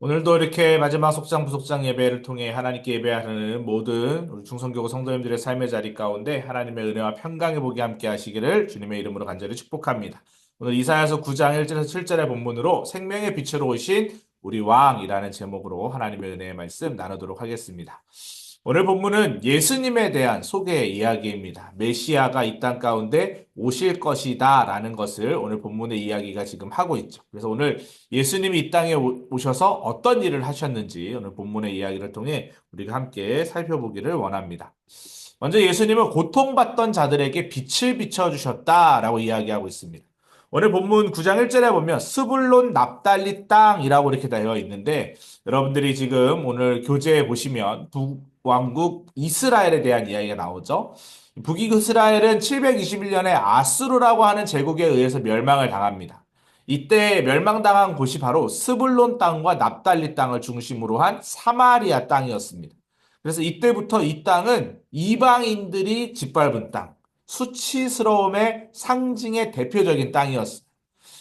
오늘도 이렇게 마지막 속장 부속장 예배를 통해 하나님께 예배하는 모든 우리 중성교구 성도님들의 삶의 자리 가운데 하나님의 은혜와 평강의 복이 함께 하시기를 주님의 이름으로 간절히 축복합니다. 오늘 이사야서 9장 1절에서 7절의 본문으로 생명의 빛으로 오신 우리 왕이라는 제목으로 하나님의 은혜의 말씀 나누도록 하겠습니다. 오늘 본문은 예수님에 대한 소개 이야기입니다. 메시아가 이 땅 가운데 오실 것이다 라는 것을 오늘 본문의 이야기가 지금 하고 있죠. 그래서 오늘 예수님이 이 땅에 오셔서 어떤 일을 하셨는지 오늘 본문의 이야기를 통해 우리가 함께 살펴보기를 원합니다. 먼저 예수님은 고통받던 자들에게 빛을 비춰주셨다 라고 이야기하고 있습니다. 오늘 본문 9장 1절에 보면 스불론 납달리 땅이라고 이렇게 되어 있는데 여러분들이 지금 오늘 교재에 보시면 북 왕국 이스라엘에 대한 이야기가 나오죠. 북이스라엘은 721년에 아수르라고 하는 제국에 의해서 멸망을 당합니다. 이때 멸망당한 곳이 바로 스불론 땅과 납달리 땅을 중심으로 한 사마리아 땅이었습니다. 그래서 이때부터 이 땅은 이방인들이 짓밟은 땅, 수치스러움의 상징의 대표적인 땅이었습니다.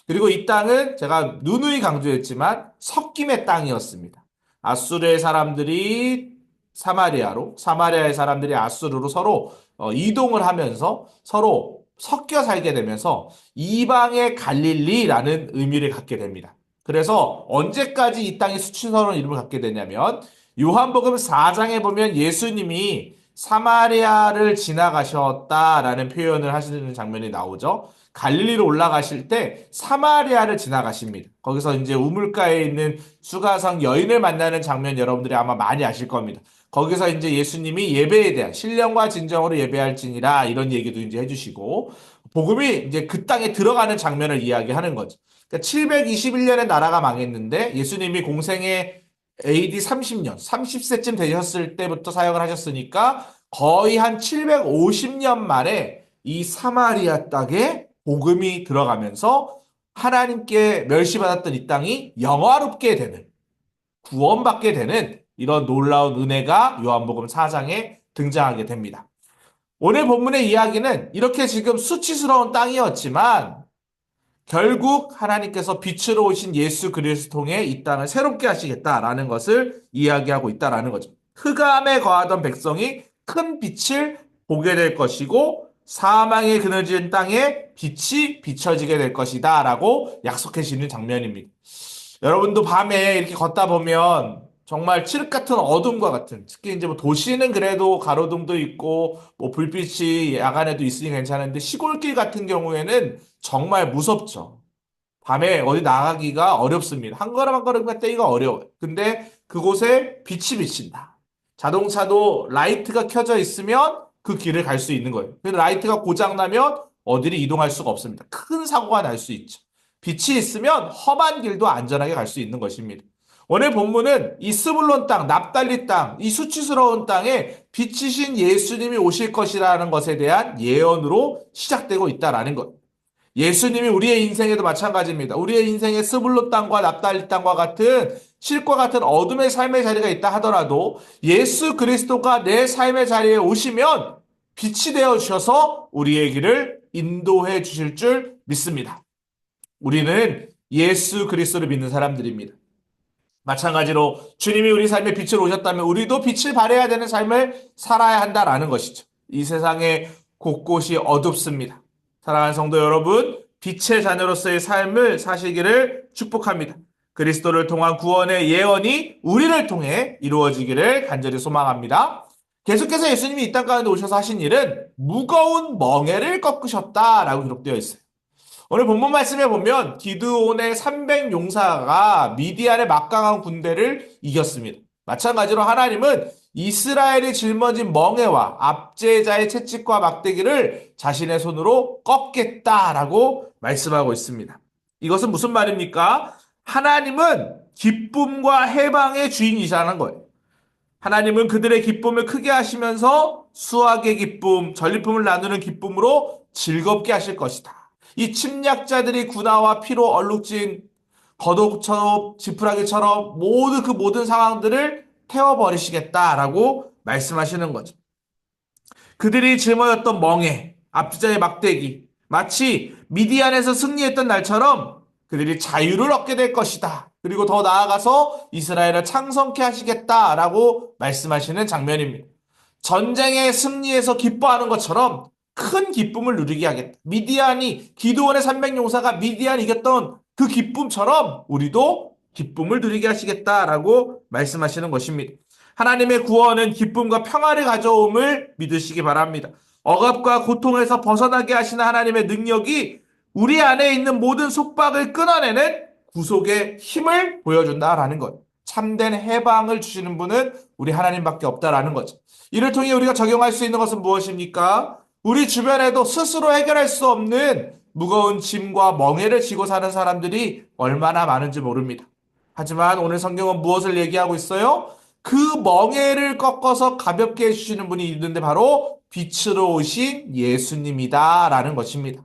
그리고 이 땅은 제가 누누이 강조했지만 섞임의 땅이었습니다. 아수르의 사람들이 사마리아로, 사마리아의 사람들이 아수르로 서로 어, 이동을 하면서 서로 섞여 살게 되면서 이방의 갈릴리라는 의미를 갖게 됩니다. 그래서 언제까지 이 땅이 수치스러운 이름을 갖게 되냐면 요한복음 4장에 보면 예수님이 사마리아를 지나가셨다라는 표현을 하시는 장면이 나오죠. 갈릴리로 올라가실 때 사마리아를 지나가십니다. 거기서 이제 우물가에 있는 수가성 여인을 만나는 장면 여러분들이 아마 많이 아실 겁니다. 거기서 이제 예수님이 예배에 대한 신령과 진정으로 예배할지니라 이런 얘기도 이제 해주시고 복음이 이제 그 땅에 들어가는 장면을 이야기하는 거죠. 그러니까 721년에 나라가 망했는데 예수님이 공생의 AD 30년, 30세쯤 되셨을 때부터 사역을 하셨으니까 거의 한 750년 만에 이 사마리아 땅에 복음이 들어가면서 하나님께 멸시받았던 이 땅이 영화롭게 되는, 구원받게 되는 이런 놀라운 은혜가 요한복음 4장에 등장하게 됩니다. 오늘 본문의 이야기는 이렇게 지금 수치스러운 땅이었지만 결국 하나님께서 빛으로 오신 예수 그리스도 통해 이 땅을 새롭게 하시겠다라는 것을 이야기하고 있다라는 거죠. 흑암에 거하던 백성이 큰 빛을 보게 될 것이고 사망의 그늘진 땅에 빛이 비춰지게 될 것이다라고 약속해 주는 장면입니다. 여러분도 밤에 이렇게 걷다 보면 정말 칠흑 같은 어둠과 같은 특히 이제 뭐 도시는 그래도 가로등도 있고 뭐 불빛이 야간에도 있으니 괜찮은데 시골길 같은 경우에는 정말 무섭죠. 밤에 어디 나가기가 어렵습니다. 한 걸음 한 걸음 떼기가 어려워요. 근데 그곳에 빛이 비친다. 자동차도 라이트가 켜져 있으면 그 길을 갈 수 있는 거예요. 근데 라이트가 고장 나면 어디를 이동할 수가 없습니다. 큰 사고가 날 수 있죠. 빛이 있으면 험한 길도 안전하게 갈 수 있는 것입니다. 오늘 본문은 이 스불론 땅, 납달리 땅, 이 수치스러운 땅에 빛이신 예수님이 오실 것이라는 것에 대한 예언으로 시작되고 있다라는 것. 예수님이 우리의 인생에도 마찬가지입니다. 우리의 인생에 스불론 땅과 납달리 땅과 같은 실과 같은 어둠의 삶의 자리가 있다 하더라도 예수 그리스도가 내 삶의 자리에 오시면 빛이 되어 주셔서 우리의 길을 인도해 주실 줄 믿습니다. 우리는 예수 그리스도를 믿는 사람들입니다. 마찬가지로 주님이 우리 삶에 빛을 오셨다면 우리도 빛을 발해야 되는 삶을 살아야 한다라는 것이죠. 이 세상에 곳곳이 어둡습니다. 사랑하는 성도 여러분, 빛의 자녀로서의 삶을 사시기를 축복합니다. 그리스도를 통한 구원의 예언이 우리를 통해 이루어지기를 간절히 소망합니다. 계속해서 예수님이 이 땅 가운데 오셔서 하신 일은 무거운 멍에를 꺾으셨다라고 기록되어 있어요. 오늘 본문 말씀에 보면 기드온의 300 용사가 미디안의 막강한 군대를 이겼습니다. 마찬가지로 하나님은 이스라엘이 짊어진 멍에와 압제자의 채찍과 막대기를 자신의 손으로 꺾겠다라고 말씀하고 있습니다. 이것은 무슨 말입니까? 하나님은 기쁨과 해방의 주인이시라는 거예요. 하나님은 그들의 기쁨을 크게 하시면서 수학의 기쁨, 전리품을 나누는 기쁨으로 즐겁게 하실 것이다. 이 침략자들이 군화와 피로 얼룩진 거독처럼 지푸라기처럼 모두 그 모든 상황들을 태워버리시겠다라고 말씀하시는 거죠. 그들이 짊어졌던 멍에, 앞자의 막대기, 마치 미디안에서 승리했던 날처럼 그들이 자유를 얻게 될 것이다. 그리고 더 나아가서 이스라엘을 창성케 하시겠다라고 말씀하시는 장면입니다. 전쟁의 승리에서 기뻐하는 것처럼 큰 기쁨을 누리게 하겠다. 미디안이 기도원의 300용사가 미디안 이겼던 그 기쁨처럼 우리도 기쁨을 누리게 하시겠다라고 말씀하시는 것입니다. 하나님의 구원은 기쁨과 평화를 가져옴을 믿으시기 바랍니다. 억압과 고통에서 벗어나게 하시는 하나님의 능력이 우리 안에 있는 모든 속박을 끊어내는 구속의 힘을 보여준다라는 것. 참된 해방을 주시는 분은 우리 하나님밖에 없다라는 거죠. 이를 통해 우리가 적용할 수 있는 것은 무엇입니까? 우리 주변에도 스스로 해결할 수 없는 무거운 짐과 멍해를 지고 사는 사람들이 얼마나 많은지 모릅니다. 하지만 오늘 성경은 무엇을 얘기하고 있어요? 그 멍해를 꺾어서 가볍게 해주시는 분이 있는데 바로 빛으로 오신 예수님이다라는 것입니다.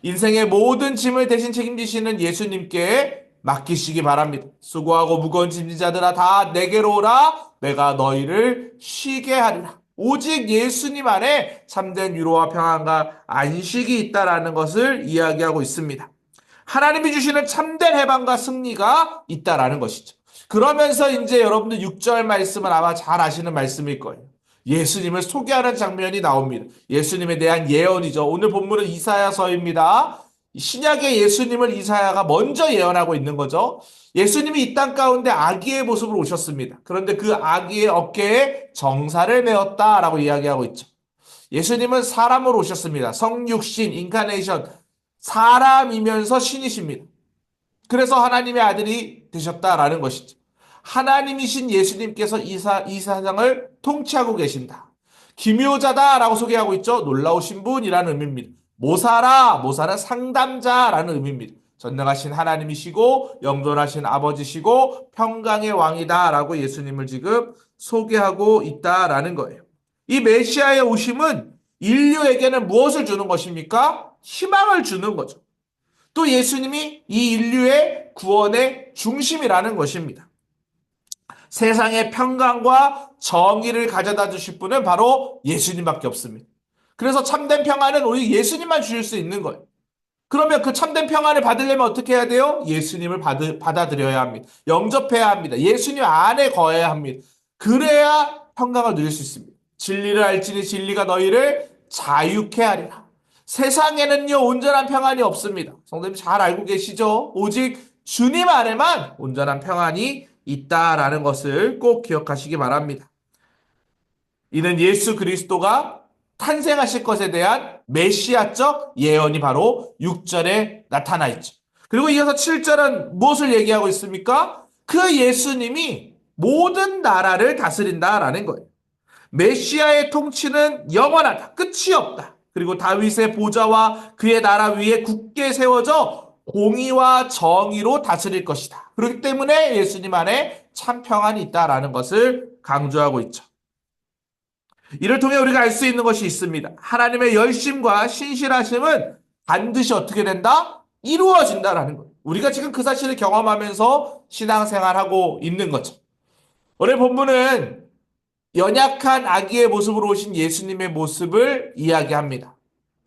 인생의 모든 짐을 대신 책임지시는 예수님께 맡기시기 바랍니다. 수고하고 무거운 짐지자들아 다 내게로 오라 내가 너희를 쉬게 하리라. 오직 예수님 안에 참된 위로와 평안과 안식이 있다라는 것을 이야기하고 있습니다. 하나님이 주시는 참된 해방과 승리가 있다라는 것이죠. 그러면서 이제 여러분들 6절 말씀은 아마 잘 아시는 말씀일 거예요. 예수님을 소개하는 장면이 나옵니다. 예수님에 대한 예언이죠. 오늘 본문은 이사야서입니다. 신약의 예수님을 이사야가 먼저 예언하고 있는 거죠. 예수님이 이 땅 가운데 아기의 모습으로 오셨습니다. 그런데 그 아기의 어깨에 정사를 메었다라고 이야기하고 있죠. 예수님은 사람으로 오셨습니다. 성육신, 인카네이션, 사람이면서 신이십니다. 그래서 하나님의 아들이 되셨다라는 것이죠. 하나님이신 예수님께서 이, 사, 이 사장을 통치하고 계신다. 기묘자다라고 소개하고 있죠. 놀라우신 분이라는 의미입니다. 모사라, 모사는 상담자라는 의미입니다. 전능하신 하나님이시고 영존하신 아버지시고 평강의 왕이다라고 예수님을 지금 소개하고 있다라는 거예요. 이 메시아의 오심은 인류에게는 무엇을 주는 것입니까? 희망을 주는 거죠. 또 예수님이 이 인류의 구원의 중심이라는 것입니다. 세상의 평강과 정의를 가져다 주실 분은 바로 예수님밖에 없습니다. 그래서 참된 평안은 오직 예수님만 주실 수 있는 거예요. 그러면 그 참된 평안을 받으려면 어떻게 해야 돼요? 예수님을 받, 받아들여야 합니다. 영접해야 합니다. 예수님 안에 거해야 합니다. 그래야 평강을 누릴 수 있습니다. 진리를 알지니 진리가 너희를 자유케 하리라. 세상에는요, 온전한 평안이 없습니다. 성도님 잘 알고 계시죠? 오직 주님 안에만 온전한 평안이 있다라는 것을 꼭 기억하시기 바랍니다. 이는 예수 그리스도가 탄생하실 것에 대한 메시아적 예언이 바로 6절에 나타나 있죠. 그리고 이어서 7절은 무엇을 얘기하고 있습니까? 그 예수님이 모든 나라를 다스린다라는 거예요. 메시아의 통치는 영원하다. 끝이 없다. 그리고 다윗의 보좌와 그의 나라 위에 굳게 세워져 공의와 정의로 다스릴 것이다. 그렇기 때문에 예수님 안에 참 평안이 있다라는 것을 강조하고 있죠. 이를 통해 우리가 알 수 있는 것이 있습니다. 하나님의 열심과 신실하심은 반드시 어떻게 된다? 이루어진다라는 거예요. 우리가 지금 그 사실을 경험하면서 신앙생활하고 있는 거죠. 오늘 본문은 연약한 아기의 모습으로 오신 예수님의 모습을 이야기합니다.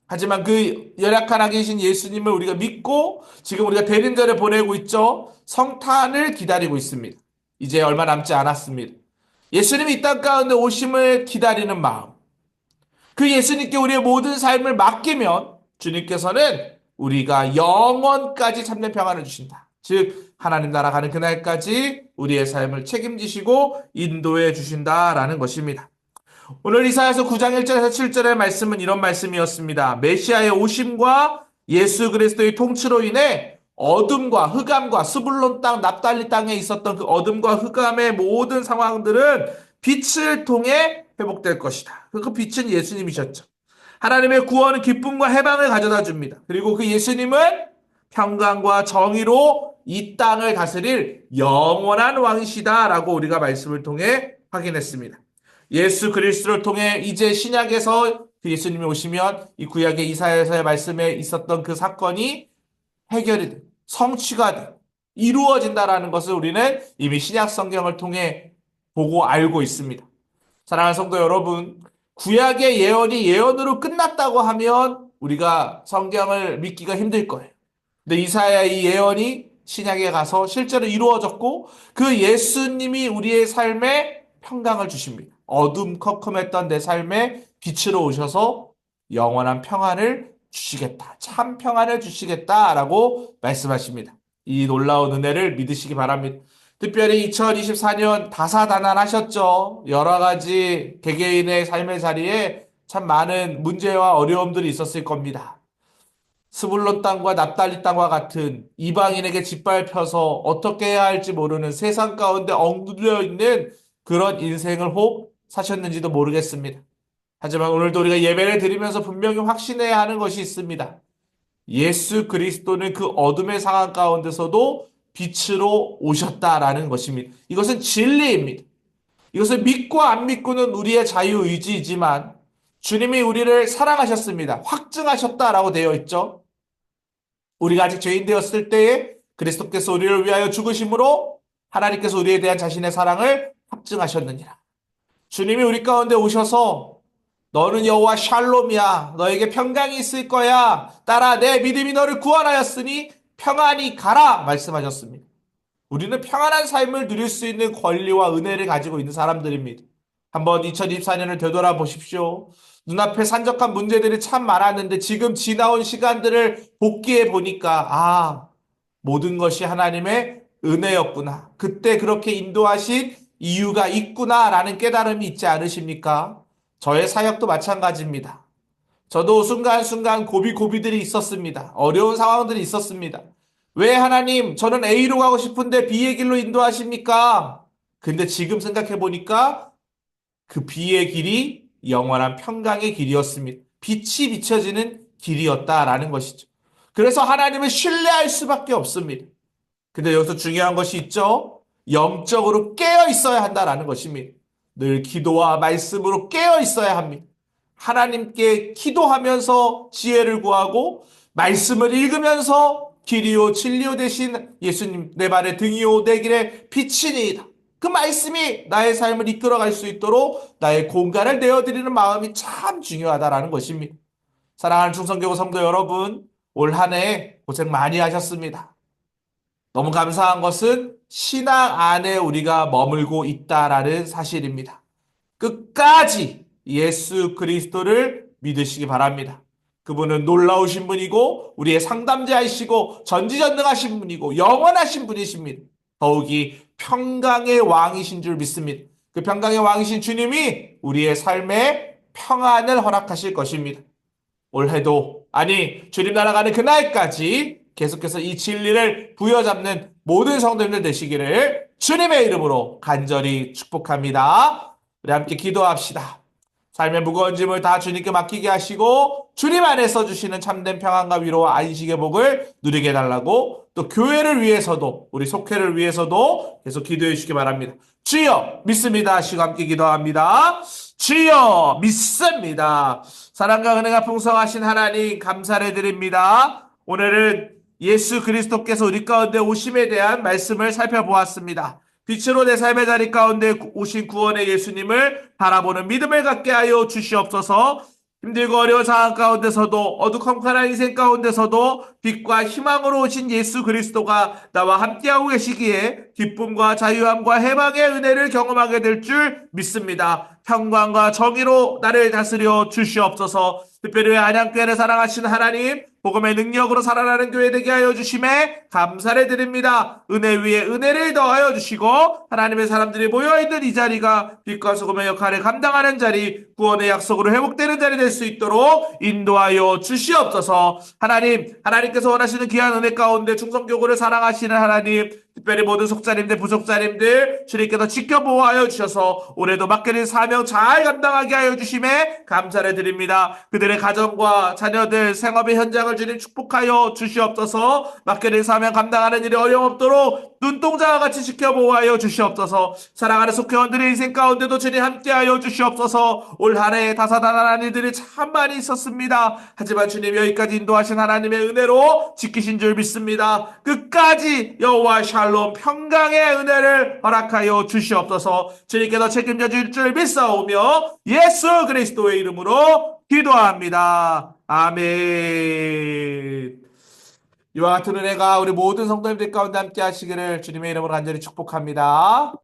하지만 그 연약한 아기이신 예수님을 우리가 믿고 지금 우리가 대림절에 보내고 있죠. 성탄을 기다리고 있습니다. 이제 얼마 남지 않았습니다. 예수님이 이 땅 가운데 오심을 기다리는 마음. 그 예수님께 우리의 모든 삶을 맡기면 주님께서는 우리가 영원까지 참된 평안을 주신다. 즉 하나님 나라 가는 그날까지 우리의 삶을 책임지시고 인도해 주신다라는 것입니다. 오늘 이사야서 9장 1절에서 7절의 말씀은 이런 말씀이었습니다. 메시아의 오심과 예수 그리스도의 통치로 인해 어둠과 흑암과 스불론 땅, 납달리 땅에 있었던 그 어둠과 흑암의 모든 상황들은 빛을 통해 회복될 것이다. 그 빛은 예수님이셨죠. 하나님의 구원은 기쁨과 해방을 가져다 줍니다. 그리고 그 예수님은 평강과 정의로 이 땅을 다스릴 영원한 왕이시다라고 우리가 말씀을 통해 확인했습니다. 예수 그리스도를 통해 이제 신약에서 그 예수님이 오시면 이 구약의 이사야서의 말씀에 있었던 그 사건이 해결이 돼. 성취가 돼. 이루어진다라는 것을 우리는 이미 신약 성경을 통해 보고 알고 있습니다. 사랑하는 성도 여러분, 구약의 예언이 예언으로 끝났다고 하면 우리가 성경을 믿기가 힘들 거예요. 근데 이사야의 이 예언이 신약에 가서 실제로 이루어졌고 그 예수님이 우리의 삶에 평강을 주십니다. 어둠 컴컴했던 내 삶에 빛으로 오셔서 영원한 평안을 주시겠다. 참 평안을 주시겠다라고 말씀하십니다. 이 놀라운 은혜를 믿으시기 바랍니다. 특별히 2024년 다사다난하셨죠. 여러 가지 개개인의 삶의 자리에 참 많은 문제와 어려움들이 있었을 겁니다. 스불론 땅과 납달리 땅과 같은 이방인에게 짓밟혀서 어떻게 해야 할지 모르는 세상 가운데 엉들려 있는 그런 인생을 혹 사셨는지도 모르겠습니다. 하지만 오늘도 우리가 예배를 드리면서 분명히 확신해야 하는 것이 있습니다. 예수 그리스도는 그 어둠의 상황 가운데서도 빛으로 오셨다라는 것입니다. 이것은 진리입니다. 이것을 믿고 안 믿고는 우리의 자유의지이지만 주님이 우리를 사랑하셨습니다. 확증하셨다라고 되어 있죠. 우리가 아직 죄인 되었을 때에 그리스도께서 우리를 위하여 죽으심으로 하나님께서 우리에 대한 자신의 사랑을 확증하셨느니라. 주님이 우리 가운데 오셔서 너는 여호와 샬롬이야. 너에게 평강이 있을 거야. 따라 내 믿음이 너를 구원하였으니 평안히 가라 말씀하셨습니다. 우리는 평안한 삶을 누릴 수 있는 권리와 은혜를 가지고 있는 사람들입니다. 한번 2024년을 되돌아보십시오. 눈앞에 산적한 문제들이 참 많았는데 지금 지나온 시간들을 복귀해 보니까 아, 모든 것이 하나님의 은혜였구나. 그때 그렇게 인도하신 이유가 있구나라는 깨달음이 있지 않으십니까? 저의 사역도 마찬가지입니다. 저도 순간순간 고비고비들이 있었습니다. 어려운 상황들이 있었습니다. 왜 하나님, 저는 A로 가고 싶은데 B의 길로 인도하십니까? 근데 지금 생각해 보니까 그 B의 길이 영원한 평강의 길이었습니다. 빛이 비춰지는 길이었다라는 것이죠. 그래서 하나님을 신뢰할 수밖에 없습니다. 근데 여기서 중요한 것이 있죠. 영적으로 깨어 있어야 한다라는 것입니다. 늘 기도와 말씀으로 깨어 있어야 합니다. 하나님께 기도하면서 지혜를 구하고 말씀을 읽으면서 길이요 진리요 대신 예수님 내 발의 등이요 내 길의 빛이니이다. 그 말씀이 나의 삶을 이끌어갈 수 있도록 나의 공간을 내어드리는 마음이 참 중요하다라는 것입니다. 사랑하는 충성교구 성도 여러분, 올 한 해 고생 많이 하셨습니다. 너무 감사한 것은 신앙 안에 우리가 머물고 있다라는 사실입니다. 끝까지 예수 그리스도를 믿으시기 바랍니다. 그분은 놀라우신 분이고 우리의 상담자이시고 전지전능하신 분이고 영원하신 분이십니다. 더욱이 평강의 왕이신 줄 믿습니다. 그 평강의 왕이신 주님이 우리의 삶에 평안을 허락하실 것입니다. 올해도 아니 주님 나라가는 그날까지 계속해서 이 진리를 부여잡는 모든 성도님들 되시기를 주님의 이름으로 간절히 축복합니다. 우리 함께 기도합시다. 삶의 무거운 짐을 다 주님께 맡기게 하시고 주님 안에서 주시는 참된 평안과 위로와 안식의 복을 누리게 해달라고 또 교회를 위해서도 우리 속회를 위해서도 계속 기도해 주시기 바랍니다. 주여 믿습니다 하시고 함께 기도합니다. 주여 믿습니다. 사랑과 은혜가 풍성하신 하나님 감사를 드립니다. 오늘은 예수 그리스도께서 우리 가운데 오심에 대한 말씀을 살펴보았습니다. 빛으로 내 삶의 자리 가운데 오신 구원의 예수님을 바라보는 믿음을 갖게 하여 주시옵소서. 힘들고 어려운 상황 가운데서도 어두컴컴한 인생 가운데서도 빛과 희망으로 오신 예수 그리스도가 나와 함께하고 계시기에 기쁨과 자유함과 해방의 은혜를 경험하게 될 줄 믿습니다. 평강과 정의로 나를 다스려 주시옵소서. 특별히 안양교회를 사랑하시는 하나님 복음의 능력으로 살아나는 교회 되게 하여 주심에 감사를 드립니다. 은혜 위에 은혜를 더하여 주시고 하나님의 사람들이 모여 있는 이 자리가 빛과 소금의 역할을 감당하는 자리 구원의 약속으로 회복되는 자리 될 수 있도록 인도하여 주시옵소서 하나님 하나님께서 원하시는 귀한 은혜 가운데 충성 교구를 사랑하시는 하나님 특별히 모든 속자님들 부속자님들 주님께서 지켜보아여 주셔서 올해도 맡겨진 사명 잘 감당하게 하여 주심에 감사를 드립니다. 그들의 가정과 자녀들 생업의 현장을 주님 축복하여 주시옵소서 맡겨진 사명 감당하는 일이 어려움 없도록 눈동자와 같이 지켜보아여 주시옵소서 사랑하는 속회원들의 인생 가운데도 주님 함께하여 주시옵소서 올 한해 다사다난한 일들이 참 많이 있었습니다. 하지만 주님 여기까지 인도하신 하나님의 은혜로 지키신 줄 믿습니다. 끝까지 여호와 샬롬 평강의 은혜를 허락하여 주시옵소서 주님께서 책임져 줄 줄 믿사오며 예수 그리스도의 이름으로 기도합니다. 아멘. 이와 같은 은혜가 우리 모든 성도님들 가운데 함께 하시기를 주님의 이름으로 간절히 축복합니다.